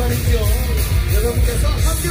말이죠. 여러분께서 함께